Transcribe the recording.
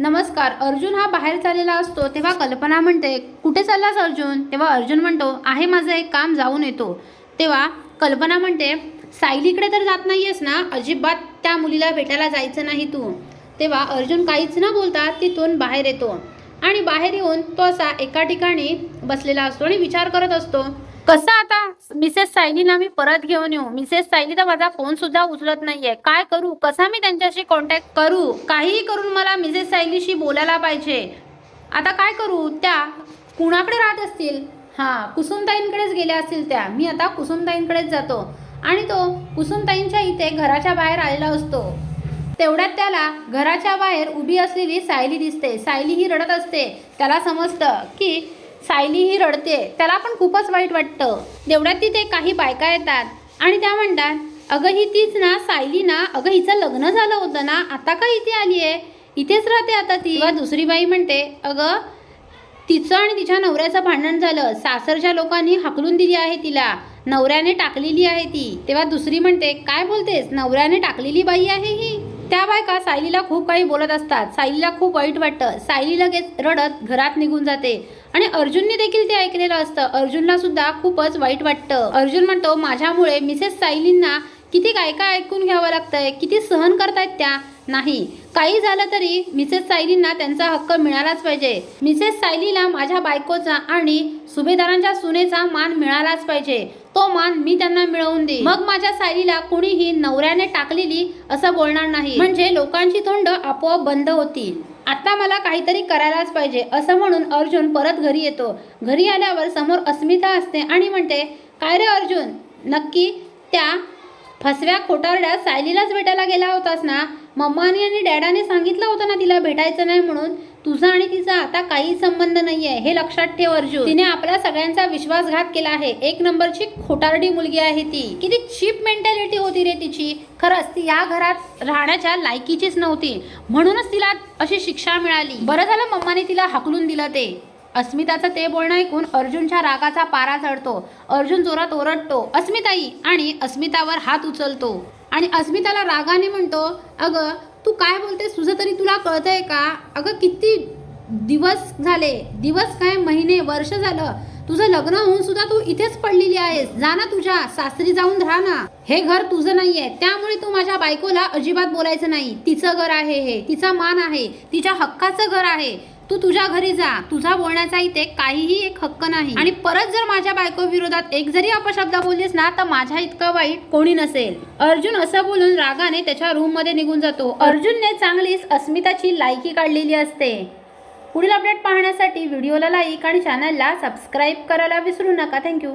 नमस्कार अर्जुन हा बाहेर चाललेला असतो तेव्हा कल्पना म्हणते कुठे चाललास अर्जुन? तेव्हा अर्जुन म्हणतो आहे माझं एक काम जाऊन येतो. तेव्हा कल्पना म्हणते सायलीकडे तर जात नाहीयेस ना? अजिबात त्या मुलीला भेटायला जायचं नाही तू. तेव्हा अर्जुन काहीच न बोलता तिथून बाहेर येतो आणि बाहेर येऊन तो असा एका ठिकाणी बसलेला असतो आणि विचार करत असतो कसं आता? मिसेस सायलीला मी परत घेऊन येऊ. मिसेस सायली तर माझा फोन सुद्धा उचलत नाहीये. काय करू? कसा मी त्यांच्याशी कॉन्टॅक्ट करू? काहीही करून मला मिसेस सायलीशी बोलायला पाहिजे. आता काय करू? त्या कुणाकडे राहत असतील? हां कुसुमताईंकडेच गेल्या असतील त्या. मी आता कुसुमताईंकडेच जातो. आणि तो कुसुमताईंच्या इथे घराच्या बाहेर आलेला असतो. तेवढ्यात त्याला घराच्या बाहेर उभी असलेली सायली दिसते. सायली ही रडत असते. त्याला समजतं की सायली ही रडते. त्याला पण खूपच वाईट वाटतं. तेवढ्यात तिथे काही बायका येतात. आणि त्या म्हणतात अगं ही तीच ना सायली ना अगं हिचं लग्न झालं होतं ना आता का इथे आली आहे? इथेच राहते आता ती. किंवा दुसरी बाई म्हणते अगं तिचं आणि तिच्या नवऱ्याचं भांडण झालं. सासरच्या लोकांनी हकलून दिली आहे तिला. नवऱ्याने टाकलेली आहे ती. तेव्हा दुसरी म्हणते काय बोलतेस? नवऱ्याने टाकलेली बाई आहे ही. त्या बायका सायलीला खूप काही बोलत असतात. सायलीला खूप वाईट वाटतं. सायली लगेच रडत घरात निघून जाते. आणि अर्जुनने देखील ते ऐकलेलं असतं. अर्जुनला सुद्धा खूपच वाईट वाटतं. अर्जुन म्हणतो माझ्यामुळे मिसेस सायलींना किती काय काय ऐकून घ्यावं लागतंय? किती सहन करतायत त्या? नाही. काही झालं तरी मिसेस सायलींना त्यांचा हक्क मिळालाच पाहिजे. मिसेस सायलीला माझ्या बायकोचा आणि सुभेदारांच्या सुनेचा मान मिळालाच पाहिजे. तो मान मी त्यांना मिळवून दे मग माझ्या सायलीला कुणीही नवऱ्याने टाकलेली असं बोलणार नाही. म्हणजे लोकांची तोंड आपोआप बंद होतील. आता मला काहीतरी करायलाच पाहिजे असं म्हणून अर्जुन परत घरी येतो. घरी आल्यावर समोर अस्मिता असते आणि म्हणते काय रे अर्जुन? नक्की त्या फसव्या खोटारड्या सायलीलाच भेटायला गेला होतास ना? मम्मानी आणि डॅडाने सांगितलं होतं ना तिला भेटायचं नाही म्हणून? तुझा आणि तिचा आता काही संबंध नाहीये हे लक्षात ठेव अर्जुन. तिने आपल्या सगळ्यांचा विश्वासघात केला आहे. एक नंबरची खोटारडी मुलगी आहे ती. किती चीप मेंटॅलिटी होती रे तिची. खरंच ती या घरात राहण्याच्या लायकीचीच नव्हती. म्हणूनच तिला अशी शिक्षा मिळाली. बरं झालं मम्माने तिला हाकलून दिलं ते. अस्मिताचं ते बोलणं ऐकून अर्जुनच्या रागाचा पारा चढतो. अर्जुन जोरात ओरडतो अस्मिताई आणि अस्मितावर हात उचलतो. आणि अस्मिताला रागाने म्हणतो अगं तू काय बोलतेस? तुझं तरी तुला कळतंय का? अगं किती दिवस झाले? दिवस काय महिने वर्ष झालं? तुझं लग्न होऊन सुद्धा तू इथेच पडलेली आहेस. जा ना तुझ्या. सासरी जाऊन राहा ना. हे घर तुझं नाहीये. त्यामुळे तू माझ्या बायकोला अजिबात बोलायचं नाही. तिचं घर आहे हे. तिचा मान आहे. तिच्या हक्काचं घर आहे. तू तुझ्या घरी जा. तुझा बोलण्याचा इथे काहीही एक हक्क नाही. आणि परत जर माझ्या बायको विरोधात एक जरी अपशब्द बोललीस ना तर माझ्या इतकं वाईट कोणी नसेल. अर्जुन असं बोलून रागाने त्याच्या रूममध्ये निघून जातो. अर्जुनने चांगलीच अस्मिताची लायकी काढलेली असते. पुढील अपडेट पाहण्यासाठी व्हिडिओला लाईक आणि चॅनलला सबस्क्राईब करायला विसरू नका. थँक्यू